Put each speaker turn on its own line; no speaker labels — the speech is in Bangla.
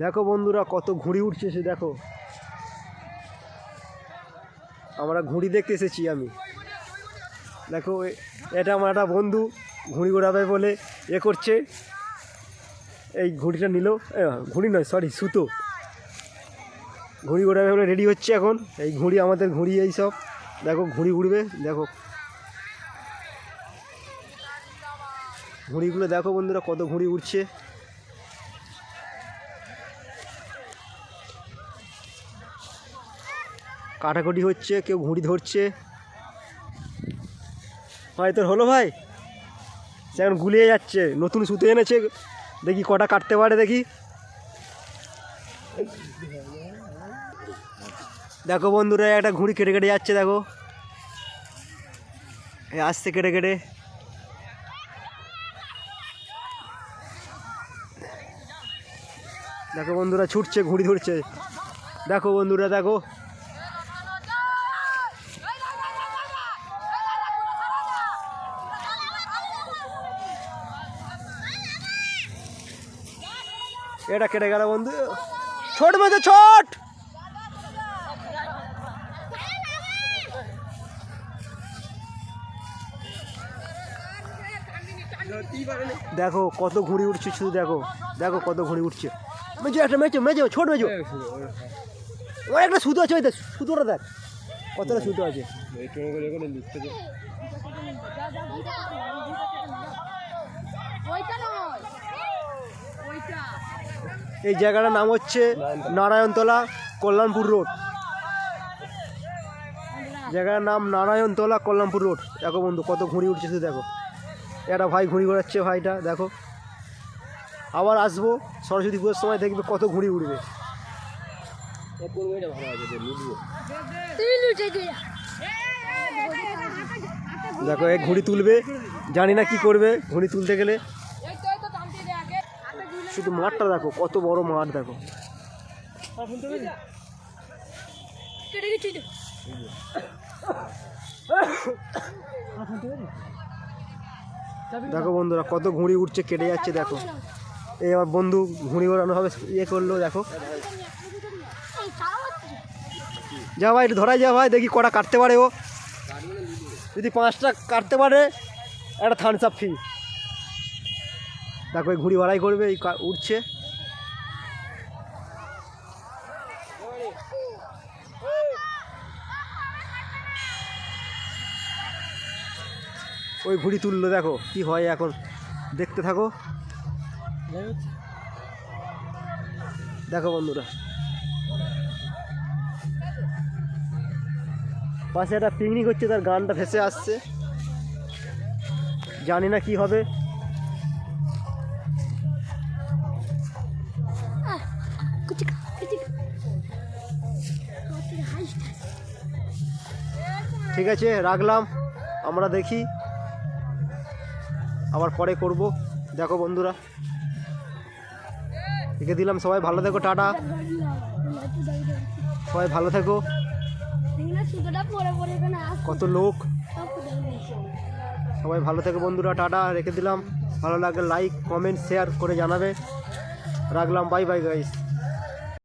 দেখো বন্ধুরা, কত ঘুড়ি উঠছে সে দেখো। আমরা ঘুড়ি দেখতে এসেছি আমি। দেখো এটা আমার একটা বন্ধু, ঘুড়ি ওড়াবে বলে এ করছে। এই ঘুড়িটা নিল ঘুড়ি নয় সরি সুতো। ঘুড়ি ওড়াবে বলে রেডি হচ্ছে এখন। এই ঘুড়ি আমাদের ঘুড়ি, এই সব। দেখো, ঘুড়ি উড়বে, দেখো। ঘুড়িগুলো দেখো বন্ধুরা, কত ঘুড়ি উঠছে কাটাকুটি হচ্ছে, কেউ ঘুড়ি ধরছে। ভাই, তোর হলো ভাই? সে এখন গুলিয়ে যাচ্ছে। নতুন সুতো এনেছে। দেখি কটা কাটতে পারে, দেখি। দেখো বন্ধুরা, একটা ঘুড়ি কেটে কেটে যাচ্ছে, দেখো। আসছে কেটে কেটে। দেখো বন্ধুরা, ছুটছে, ঘুড়ি ধরছে। দেখো বন্ধুরা, দেখো। এটা কেটে গেল, বন্ধু। ছোট মেয়ে ছোট! দেখো, কত ঘুড়ি উঠছে, শুধু দেখো। দেখো কত ঘুড়ি উঠছে। মেজো, একটা মেজো মেজো, ছোট মেজো। ওর একটা সুতো আছে, ওই দেখ, সুতোটা দেখ। কতটা সুতো আছে। এই জায়গাটার নাম হচ্ছে নারায়ণতলা কল্যাণপুর রোড। জায়গার নাম নারায়ণতলা কল্যাণপুর রোড। দেখো বন্ধু, কত ঘুড়ি উঠছে শুধু দেখো। একটা ভাই ঘুড়ি ঘোরাচ্ছে ভাইটা, দেখো। আবার আসব, সরস্বতী পুজোর সময় দেখবে কত ঘুড়ি
দিয়া
দেখো এই ঘুড়ি তুলবে, জানি না কি করবে, ঘুড়ি তুলতে গেলে শুধু মাঠটা দেখো, কত বড় মাঠ দেখো। দেখো বন্ধুরা, কত ঘুড়ি উঠছে, কেটে যাচ্ছে, দেখো। এই বন্ধু ঘুড়ি ওড়ানো হবে ইয়ে করল, দেখো। যা ভাই ধরাই যা ভাই, দেখি কটা কাটতে পারে ও। যদি পাঁচটা কাটতে পারে, একটা থামস আপ ফি দেখো ঘুড়ি ভাড়াই করবে, এই উঠছে ওই ঘুড়ি তুললো, দেখো, কি হয় এখন। দেখতে থাকো। দেখো, বন্ধুরা। পাশে একটা পিকনিক হচ্ছে, তার গানটা ভেসে আসছে। জানি না কি হবে। ঠিক আছে, রাখলাম। আমরা দেখি। আবার পরে করব। দেখো বন্ধুরা। রেখে দিলাম সবাই। ভালো থেকো, টাটা। সবাই ভালো থেকো। কত লোক। সবাই ভালো থেকো বন্ধুরা, টাটা। রেখে দিলাম। ভালো লাগলে লাইক কমেন্ট শেয়ার করে জানাবে। রাখলাম। Bye bye guys